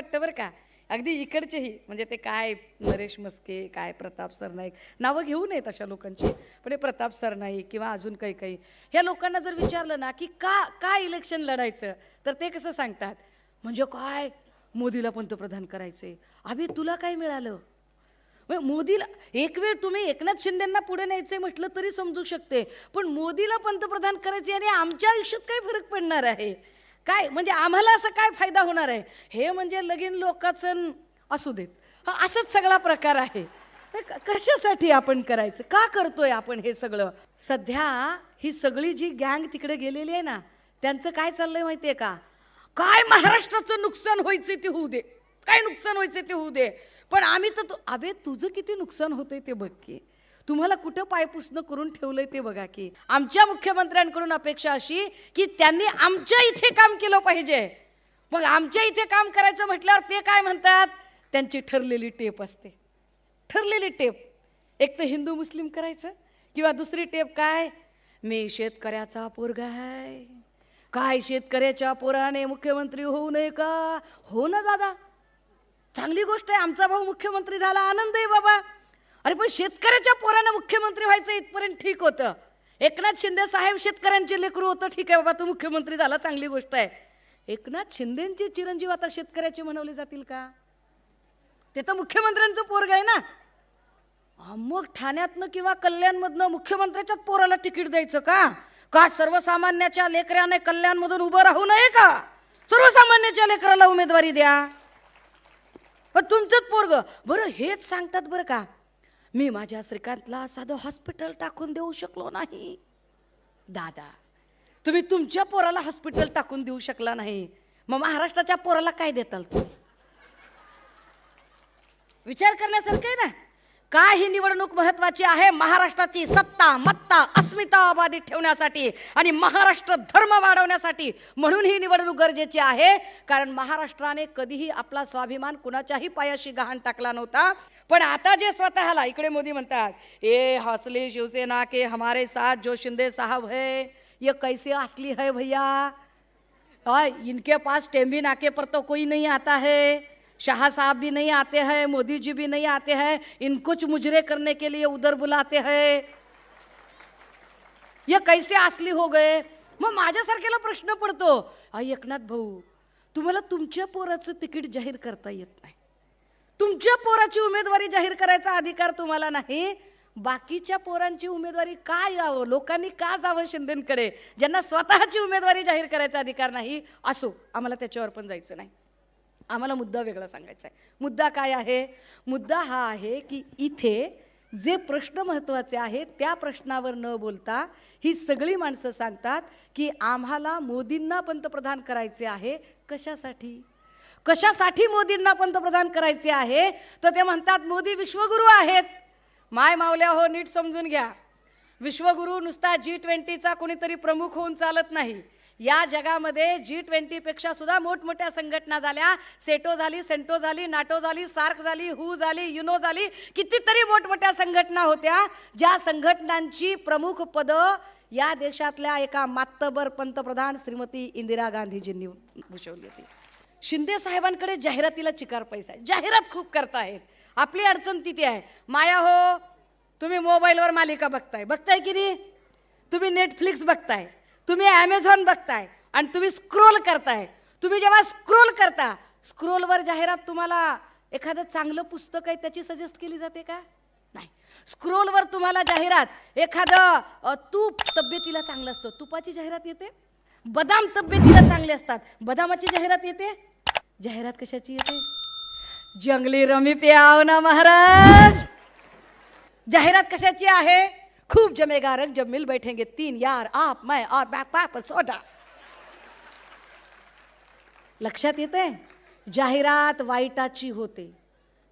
वाटतं बरं का. अगदी इकडचेही म्हणजे ते काय नरेश मस्के काय प्रताप सरनाईक नावं घेऊ नयेत अशा लोकांची. पण हे प्रताप सरनाईक किंवा अजून काही काही ह्या लोकांना जर विचारलं ना की का का इलेक्शन लढायचं तर ते कसं सांगतात? म्हणजे काय? मोदीला पंतप्रधान करायचंय. अभि तुला काय मिळालं? म्हणजे मोदीला एक वेळ तुम्ही एकनाथ शिंदेंना पुढे न्यायचे म्हटलं तरी समजू शकते. पण मोदीला पंतप्रधान करायचे आणि आमच्या आयुष्यात काय फरक पडणार आहे. काय म्हणजे आम्हाला असं काय फायदा होणार आहे? हे म्हणजे लगीन लोकाचं असू देत. हा असंच सगळा प्रकार आहे. कशासाठी आपण करायचं? का करतोय आपण हे सगळं? सध्या ही सगळी जी गँग तिकडे गेलेली आहे ना त्यांचं काय चाललंय माहितीये का? काय महाराष्ट्राचं नुकसान व्हायचं ते होऊ दे. काय नुकसान व्हायचं ते होऊ दे. पण आम्ही तर तू अबे तुझं किती नुकसान होतंय ते बघ की. तुम्हाला कुठं पायपुसणं करून ठेवलंय ते बघा की. आमच्या मुख्यमंत्र्यांकडून अपेक्षा अशी की त्यांनी आमच्या इथे काम केलं पाहिजे. मग आमच्या इथे काम करायचं म्हटल्यावर ते काय म्हणतात? त्यांची ठरलेली टेप असते. ठरलेली टेप. एक तर हिंदू मुस्लिम करायचं किंवा दुसरी टेप काय? मी शेतकऱ्याचा पोरगा आहे काय शेतकऱ्याच्या पोराने मुख्यमंत्री होऊ नये का? हो ना दादा. चांगली गोष्ट आहे. आमचा भाऊ मुख्यमंत्री झाला. आनंद आहे बाबा. अरे पण शेतकऱ्याच्या पोरानं मुख्यमंत्री व्हायचं इथपर्यंत ठीक होतं. एकनाथ शिंदे साहेब शेतकऱ्यांचे लेकरू होतं ठीक आहे बाबा तू मुख्यमंत्री झाला चांगली गोष्ट आहे. एकनाथ शिंदेंचे चिरंजीव आता शेतकऱ्याचे म्हणवले जातील का? ते तर मुख्यमंत्र्यांचं पोरग आहे ना. मग ठाण्यातनं किंवा कल्याणमधनं मुख्यमंत्र्याच्याच पोराला तिकीट द्यायचं का? का सर्वसामान्याच्या लेकराने कल्याणमधून उभं राहू नये का? सर्वसामान्याच्या लेकराला उमेदवारी द्या. पण तुमचंच पोरग. बरं हेच सांगतात बरं का मी माझ्या श्रीकांतला साधं हॉस्पिटल टाकून देऊ शकलो नाही. दादा तुम्ही तुमच्या पोराला हॉस्पिटल टाकून देऊ शकला नाही. मग महाराष्ट्राच्या पोराला काय देताल तुम्ही? विचार करण्यासारखं आहे ना? का ही निवडणूक महत्वाची आहे महाराष्ट्राची सत्ता मत्ता अस्मिता अबाधित ठेवण्यासाठी आणि महाराष्ट्र धर्म वाढवण्यासाठी. म्हणून ही निवडणूक गरजेची आहे. कारण महाराष्ट्राने कधीही आपला स्वाभिमान कुणाच्याही पायाशी गहाण टाकला नव्हता. पण आता जे स्वतःला इकडे मोदी म्हणतात ए हौसले शिवसेना के हमारे साथ जो शिंदे साहब है ये कैसे असली है भैया? और इनके पास टेम्बी नाके पर तो कोई नहीं आता है शाह साहब भी नहीं आते हैं मोदी जी भी नहीं आते हैं इनको कुछ मुजरे करने के लिए उधर बुलाते हैं। ये कैसे असली हो गए? मग माझ्यासारख्याला प्रश्न पडतो अ एकनाथ भाऊ तुम्हाला तुमच्या पोराचं तिकीट जाहीर करता येत नाही. तुमच्या पोराची उमेदवारी जाहीर करायचा अधिकार तुम्हाला नाही. बाकीच्या पोरांची उमेदवारी का यावं? लोकांनी का जावं शिंदेकडे? ज्यांना स्वतःची उमेदवारी जाहीर करायचा अधिकार नाही असो. आम्हाला त्याच्यावर पण जायचं नाही. आम्हाला मुद्दा वेगळा सांगायचा आहे. मुद्दा काय आहे? मुद्दा हा आहे की इथे जे प्रश्न महत्त्वाचे आहेत त्या प्रश्नावर न बोलता ही सगळी माणसं सांगतात की आम्हाला मोदींना पंतप्रधान करायचे आहे कशासाठी? कशासाठी मोदींना पंतप्रधान करायचे आहे? तर ते म्हणतात मोदी विश्वगुरू आहेत. माय मावल्या हो नीट समजून घ्या. विश्वगुरू नुसता जी ट्वेंटीचा कोणीतरी प्रमुख होऊन चालत नाही. या जगामध्ये जी ट्वेंटीपेक्षा सुद्धा मोठमोठ्या संघटना झाल्या. सेटो झाली सेंटो झाली नाटो झाली सार्क झाली हू झाली युनो झाली कितीतरी मोठमोठ्या संघटना होत्या. ज्या संघटनांची प्रमुख पदं या देशातल्या एका मातबर पंतप्रधान श्रीमती इंदिरा गांधीजींनी भूषवली होती. शिंदे साहेबांकडे जाहिरातीला चिकार पैसा आहे. जाहिरात खूप करतायत आपली अडचण तिथे आहे. माया हो तुम्ही मोबाईलवर मालिका बघताय. बघताय की नाही? तुम्ही नेटफ्लिक्स बघताय. तुम्ही ॲमेझॉन बघताय. आणि तुम्ही स्क्रोल करताय. तुम्ही जेव्हा स्क्रोल करता स्क्रोलवर जाहिरात तुम्हाला एखादं चांगलं पुस्तक आहे त्याची सजेस्ट केली जाते का? नाही. स्क्रोलवर तुम्हाला जाहिरात एखादं तूप तब्येतीला चांगलं असतं. तुपाची जाहिरात येते. बदाम तब्येतीला चांगले असतात. बदामाची जाहिरात येते. जाहिरात कशाची येते जंगली रमी पे ना महाराज. जाहिरात कशाची आहे? खूप जमेगा रंग जब मिल बैठेंगे तीन यार आप मैं और बैक पाप सोडा. लक्षात येते जाहिरात वाईटाची होते.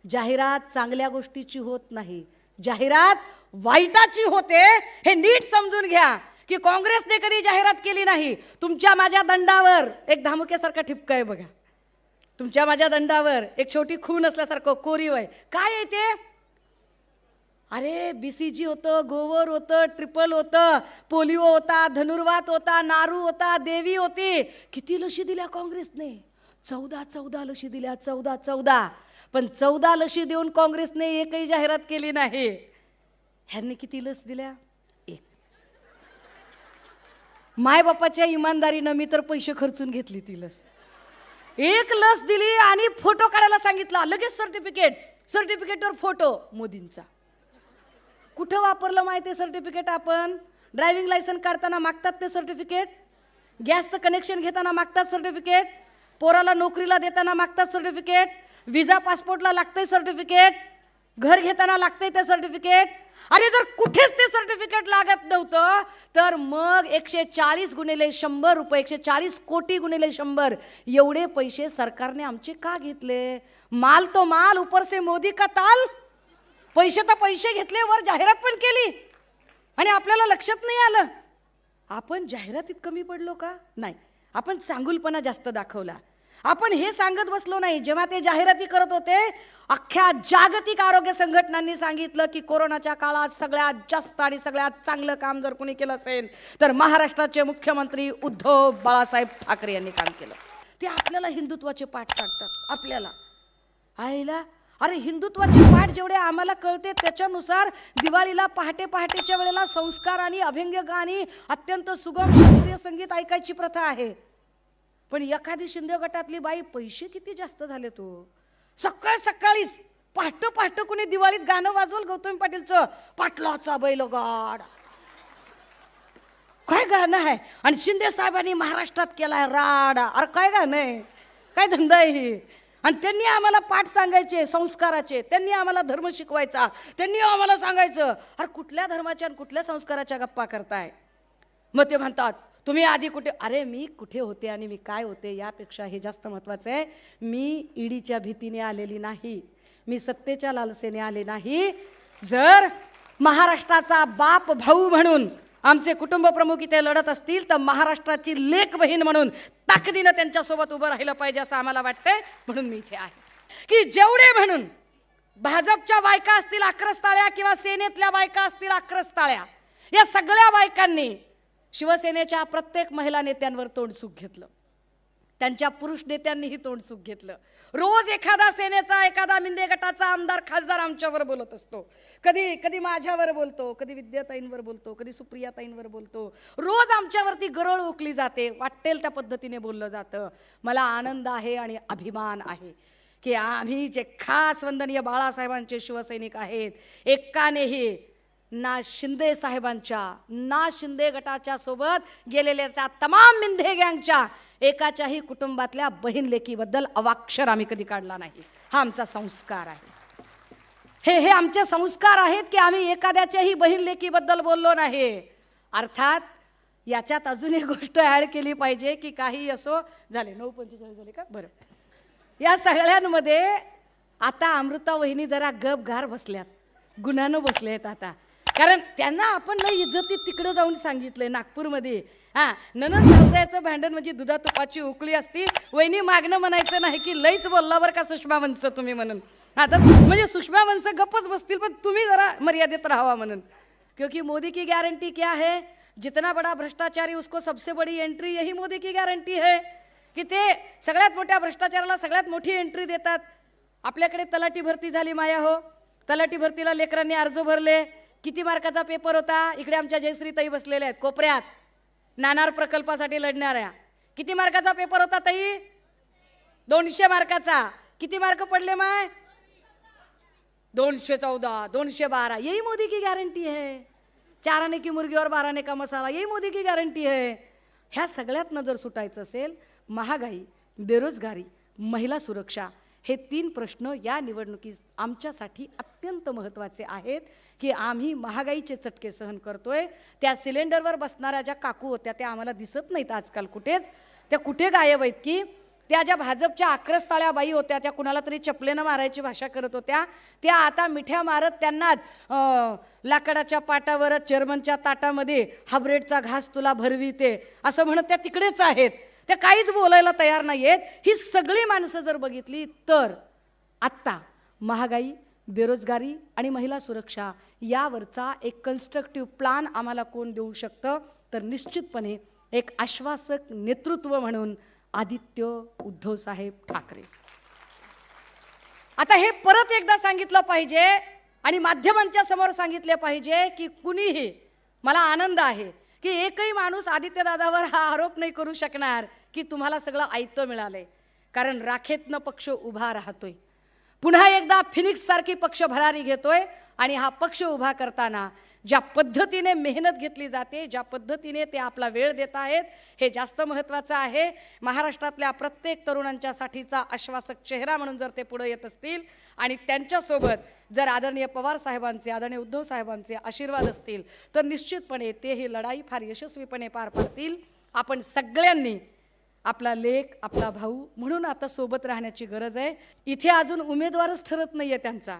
जाहिरात चांगल्या गोष्टीची होत नाही. जाहिरात वाईटाची होते हे नीट समजून घ्या की काँग्रेसने कधी जाहिरात केली नाही. तुमच्या माझ्या दंडावर एक धामुक्यासारखा ठिपका आहे बघा. तुमच्या माझ्या दंडावर एक छोटी खून असल्यासारखं कोरीव आहे काय आहे ते? अरे जी होतं गोवर होतं ट्रिपल होतं पोलिओ होता धनुर्वात होता नारू होता देवी होती. किती लशी दिल्या काँग्रेसने? चौदा चौदा लशी दिल्या चौदा चौदा. पण चौदा लशी देऊन काँग्रेसने एकही जाहिरात केली नाही. ह्यांनी किती लस दिल्या? एक. मायबापाच्या इमानदारीनं मी तर पैसे खर्चून घेतली ती लस. एक लस दिली आणि फोटो काढायला सांगितला. लगेच सर्टिफिकेट सर्टिफिकेटवर फोटो. मोदींचा. कुठं वापरलं माहिती सर्टिफिकेट आपण? ड्रायव्हिंग लायसन काढताना मागतात ते सर्टिफिकेट गॅसचं कनेक्शन घेताना मागतात सर्टिफिकेट पोराला नोकरीला देताना मागतात सर्टिफिकेट विजा पासपोर्टला लागतंय सर्टिफिकेट घर घेताना लागतंय ते सर्टिफिकेट अरे जर कुठेच ते सर्टिफिकेट लागत नव्हतं तर मग एकशे चाळीस गुणिले शंभर रुपये एकशे चाळीस कोटी गुणिले शंभर एवढे पैसे सरकारने आमचे का घेतले? माल तो माल उपरसे मोदी का ताल? पैसे तर पैसे घेतले वर जाहिरात पण केली. आणि आपल्याला लक्षात नाही आलं. आपण जाहिरातीत कमी पडलो का? नाही. आपण चांगुलपणा जास्त दाखवला. आपण हे सांगत बसलो नाही जेव्हा ते जाहिराती करत होते अख्ख्या जागतिक आरोग्य संघटनांनी सांगितलं की कोरोनाच्या काळात सगळ्यात जास्त आणि सगळ्यात चांगलं काम जर कोणी केलं असेल तर महाराष्ट्राचे मुख्यमंत्री उद्धव बाळासाहेब ठाकरे यांनी काम केलं. ते आपल्याला हिंदुत्वाचे पाठ सांगतात आपल्याला. आईला अरे हिंदुत्वाचे पाठ जेवढे आम्हाला कळते त्याच्यानुसार दिवाळीला पहाटे पहाटेच्या वेळेला संस्कार आणि अभंग गाणी अत्यंत सुगम शास्त्रीय संगीत ऐकायची प्रथा आहे. पण एखादी शिंदे गटातली बाई पैसे किती जास्त झाले तो? सकाळ सकाळीच पहाट पहाट कुणी दिवाळीत गाणं वाजवल गौतमी पाटीलचं? पाटलाचा बैलगाड काय गाणं आहे? आणि शिंदे साहेबांनी महाराष्ट्रात केलाय राडा. अरे काय गाणं आहे? काय धंदा आहे आणि त्यांनी आम्हाला पाठ सांगायचे संस्काराचे. त्यांनी आम्हाला धर्म शिकवायचा. त्यांनी आम्हाला सांगायचं अरे कुठल्या धर्माच्या आणि कुठल्या संस्काराच्या गप्पा करताय? मग ते म्हणतात तुम्ही आधी कुठे अरे मी कुठे होते आणि मी काय होते यापेक्षा हे जास्त महत्त्वाचं आहे. मी ईडीच्या भीतीने आलेली नाही. मी सत्तेच्या लालसेने आले नाही. जर महाराष्ट्राचा बाप भाऊ म्हणून आमचे कुटुंब प्रमुख इथे लढत असतील तर महाराष्ट्राची लेख बहीण म्हणून ताकदीनं त्यांच्यासोबत उभं राहिलं पाहिजे असं आम्हाला वाटतंय. म्हणून मी इथे आहे. की जेवढे म्हणून भाजपच्या बायका असतील अक्रस्ताळ्या किंवा सेनेतल्या बायका असतील अक्रस्ताळ्या या सगळ्या बायकांनी शिवसेनेच्या प्रत्येक महिला नेत्यांवर तोंडसुख घेतलं. त्यांच्या पुरुष नेत्यांनीही तोंडसुख घेतलं. रोज एखादा सेनेचा एखादा मिंदे गटाचा आमदार खासदार आमच्यावर बोलत असतो. कधी कधी माझ्यावर बोलतो कधी विद्याताईंवर बोलतो कधी सुप्रियाताईंवर बोलतो. रोज आमच्यावरती गरळ ओकली जाते वाटेल त्या पद्धतीने बोललं जातं. मला आनंद आहे आणि अभिमान आहे की आम्ही जे खास वंदनीय बाळासाहेबांचे शिवसैनिक आहेत एकानेही ना शिंदे साहेबांच्या ना शिंदे गटाच्या सोबत गेलेल्या त्या तमाम मिंधे गँगच्या एकाच्याही कुटुंबातल्या बहीण लेकीबद्दल अवाक्षर आम्ही कधी काढला नाही. हा आमचा संस्कार आहे. हे हे आमचे संस्कार आहेत की आम्ही एखाद्याच्याही बहीण लेकीबद्दल बोललो नाही. अर्थात याच्यात अजून एक गोष्ट ॲड केली पाहिजे की काही असो झाले नऊ पंचेचाळीस झाले का? बरं. या सगळ्यांमध्ये आता अमृता वहिनी जरा गप घार बसल्यात. गुन्ह्यानं बसले आहेत आता. कारण त्यांना आपण लई इज्जतीत तिकडं जाऊन सांगितलंय नागपूरमध्ये. हा ननंद नवजायचं भांडण म्हणजे दुधा तुपाची उकळी असती वहिनी मागणं म्हणायचं नाही की लईच बोलला बरं का सुषमा वंश तुम्ही म्हणून. हा तर म्हणजे सुषमा वंश गप्पच बसतील पण तुम्ही जरा मर्यादित राहावा म्हणून. क्योंकि मोदी की गॅरंटी क्या है? जितना बड़ा भ्रष्टाचारी उसको सबसे बड़ी एंट्री यही मोदी की गॅरंटी है की ते सगळ्यात मोठ्या भ्रष्टाचाराला सगळ्यात मोठी एंट्री देतात. आपल्याकडे तलाठी भरती झाली माया हो. तलाठी भरतीला लेकरांनी अर्ज भरले. किती मार्काचा पेपर होता? इकडे आमच्या जयश्री ताई बसलेल्या आहेत कोपऱ्यात. नाणार प्रकल्पासाठी लढणाऱ्या किती मार्काचा पेपर होता ताई? दोनशे मार्काचा. किती मार्क पडले माय दोनशे चौदा दोनशे बारा. यही मोदी की गॅरंटी आहे चाराने की मुर्गी और का मसाला यही मोदी की गॅरंटी आहे ह्या सगळ्यातनं जर सुटायचं असेल महागाई बेरोजगारी महिला सुरक्षा हे तीन प्रश्न या निवडणुकीत आमच्यासाठी अत्यंत महत्त्वाचे आहेत की आम्ही महागाईचे चटके सहन करतोय. त्या सिलेंडरवर बसणाऱ्या ज्या काकू होत्या त्या आम्हाला दिसत नाहीत आजकाल कुठेच. त्या कुठे गायब आहेत की? त्या ज्या भाजपच्या आक्रस्ताळ्या बाई होत्या त्या कुणाला तरी चपलेनं मारायची भाषा करत होत्या त्या आता मिठ्या मारत त्यांनाच लाकडाच्या पाटावरच जर्मनच्या ताटामध्ये हाब्रेडचा घास तुला भरविते असं म्हणत त्या तिकडेच आहेत. त्या काहीच बोलायला तयार नाही आहेत ही सगळी माणसं जर बघितली तर आत्ता महागाई बेरोजगारी आणि महिला सुरक्षा यावरचा एक कन्स्ट्रक्टिव्ह प्लान आम्हाला कोण देऊ शकतं? तर निश्चितपणे एक आश्वासक नेतृत्व म्हणून आदित्य उद्धव साहेब ठाकरे. आता हे परत एकदा सांगितलं पाहिजे आणि माध्यमांच्या समोर सांगितले पाहिजे की कुणीही मला आनंद आहे की एकही माणूस आदित्यदादावर हा आरोप नाही करू शकणार. की तुम्हाला सगळं आयत्त मिळालंय. कारण राखेतनं पक्ष उभा राहतोय. पुन्हा एकदा फिनिक्स सारखी पक्ष भरारी घेतोय आणि हा पक्ष उभा करताना ज्या पद्धतीने मेहनत घेतली जाते ज्या पद्धतीने ते आपला वेळ देत आहेत हे जास्त महत्त्वाचं आहे. महाराष्ट्रातल्या प्रत्येक तरुणांच्यासाठीचा आश्वासक चेहरा म्हणून जर ते पुढे येत असतील आणि त्यांच्यासोबत जर आदरणीय पवार साहेबांचे आदरणीय उद्धव साहेबांचे आशीर्वाद असतील तर निश्चितपणे ते ही लढाई फार यशस्वीपणे पार पाडतील. आपण सगळ्यांनी आपला लेख आपला भाऊ म्हणून आता सोबत राहण्याची गरज आहे. इथे अजून उमेदवारच ठरत नाही आहे त्यांचा.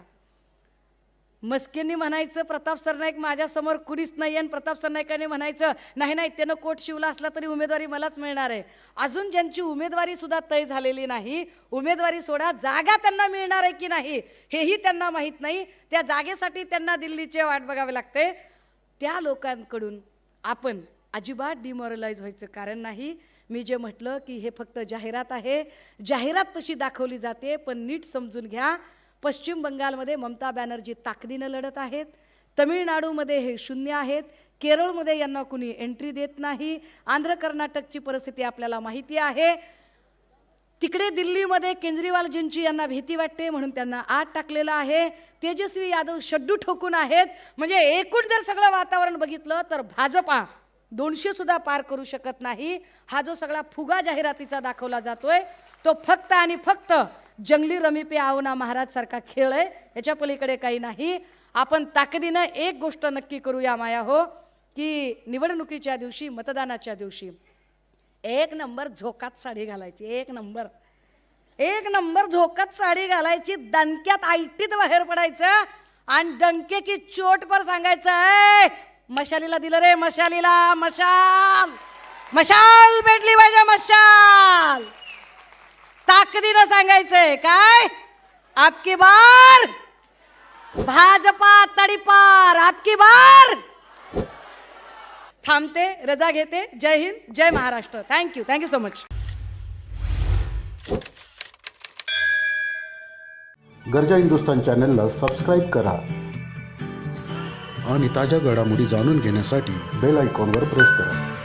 मस्केंनी म्हणायचं प्रताप सरनाईक माझ्यासमोर कुणीच नाही आणि प्रताप सरनाईकाने म्हणायचं नाही नाही त्यानं कोट शिवला असला तरी उमेदवारी मलाच मिळणार आहे. अजून ज्यांची उमेदवारी सुद्धा तय झालेली नाही उमेदवारी सोडा जागा त्यांना मिळणार आहे की नाही हेही त्यांना माहीत नाही. त्या जागेसाठी त्यांना दिल्लीचे वाट बघावे लागते. त्या लोकांकडून आपण अजिबात डिमॉरलाईज व्हायचं कारण नाही. मी जे म्हटलं की हे फक्त जाहिरात आहे जाहिरात तशी दाखवली जाते पण नीट समजून घ्या. पश्चिम बंगालमध्ये ममता बॅनर्जी ताकदीनं लढत आहेत. तमिळनाडूमध्ये हे शून्य आहेत. केरळमध्ये यांना कुणी एंट्री देत नाही. आंध्र कर्नाटकची परिस्थिती आपल्याला माहिती आहे. तिकडे दिल्लीमध्ये केजरीवालजींची यांना भीती वाटते म्हणून त्यांना आत टाकलेलं आहे. तेजस्वी यादव शड्डू ठोकून आहेत. म्हणजे एकूण जर सगळं वातावरण बघितलं तर भाजपा दोनशे सुद्धा पार करू शकत नाही. हा जो सगळा फुगा जाहिरातीचा दाखवला जातोय तो फक्त आणि फक्त जंगली रमी पे आवना महाराज सारखा खेळ आहे. याच्या पलीकडे काही नाही. आपण ताकदीनं एक गोष्ट नक्की करूया माया हो की निवडणुकीच्या दिवशी मतदानाच्या दिवशी एक नंबर झोकात साडी घालायची एक नंबर. एक नंबर झोकात साडी घालायची दणक्यात आयटीत बाहेर पडायचं आणि डंके की चोट पर सांगायचं आहे मशालीला दिलं रे मशालीला मशाल. मशाल भेटली पाहिजे मशाल. ताकदीनं सांगायचंय काय? आपकी बार. भाजपा तडीपार आपकी बार. थांबते रजा घेते. जय हिंद जय Maharashtra. Thank you thank you so much गरजा हिंदुस्तान चॅनलला सबस्क्राईब करा. आणि ताज्या घडामोडी जाणून घेण्यासाठी बेल आयकॉनवर प्रेस करा.